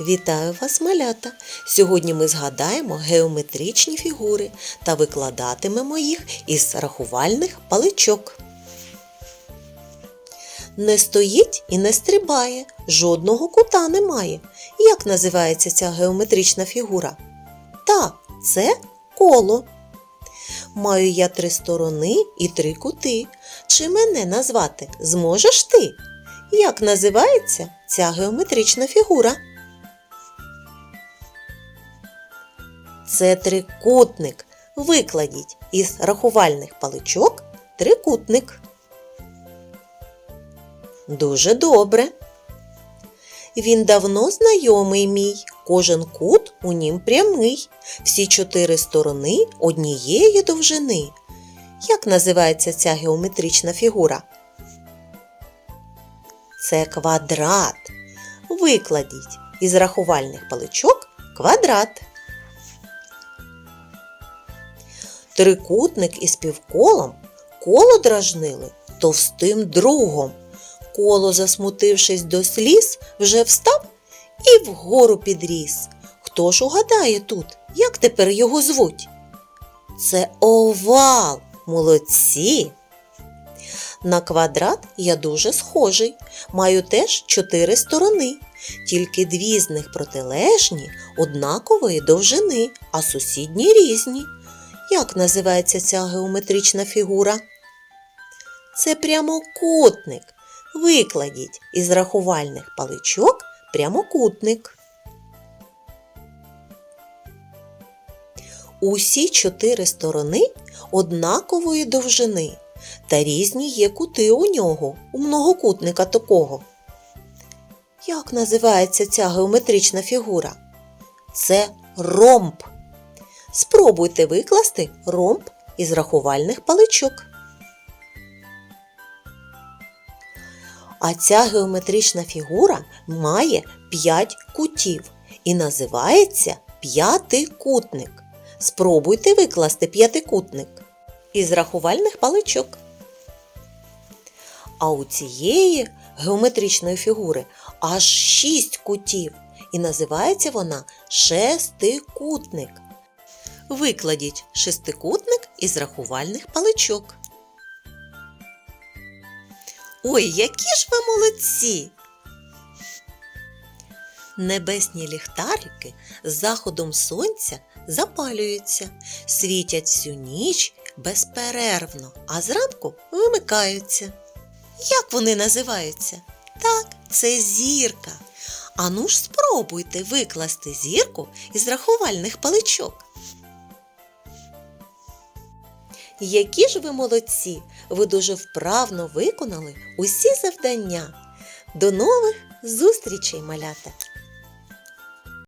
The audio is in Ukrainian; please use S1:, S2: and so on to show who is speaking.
S1: Вітаю вас, малята! Сьогодні ми згадаємо геометричні фігури та викладатимемо їх із рахувальних паличок. Не стоїть і не стрибає, жодного кута немає. Як називається ця геометрична фігура? Так, це коло. Маю я три сторони і три кути. Чи мене назвати зможеш ти? Як називається ця геометрична фігура? Це трикутник. Викладіть із рахувальних паличок трикутник. Дуже добре. Він давно знайомий мій, кожен кут у нім прямий, всі чотири сторони однієї довжини. Як називається ця геометрична фігура? Це квадрат. Викладіть із рахувальних паличок квадрат. Трикутник із півколом коло дражнили товстим другом. Коло, засмутившись до сліз, вже встав і вгору підріс. Хто ж угадає тут, як тепер його звуть? Це овал, молодці. На квадрат я дуже схожий. Маю теж чотири сторони, тільки дві з них протилежні, однакової довжини, а сусідні різні. Як називається ця геометрична фігура? Це прямокутник. Викладіть із рахувальних паличок прямокутник. Усі чотири сторони однакової довжини, та різні є кути у нього, у многокутника такого. Як називається ця геометрична фігура? Це ромб. Спробуйте викласти ромб із рахувальних паличок. А ця геометрична фігура має 5 кутів і називається п'ятикутник. Спробуйте викласти п'ятикутник із рахувальних паличок. А у цієї геометричної фігури аж 6 кутів, і називається вона шестикутник. Викладіть шестикутник із рахувальних паличок. Ой, які ж ви молодці! Небесні ліхтарики з заходом сонця запалюються, світять всю ніч безперервно, а зранку вимикаються. Як вони називаються? Так, це зірка. Ану ж спробуйте викласти зірку із рахувальних паличок. Які ж ви молодці! Ви дуже вправно виконали усі завдання. До нових зустрічей, малята!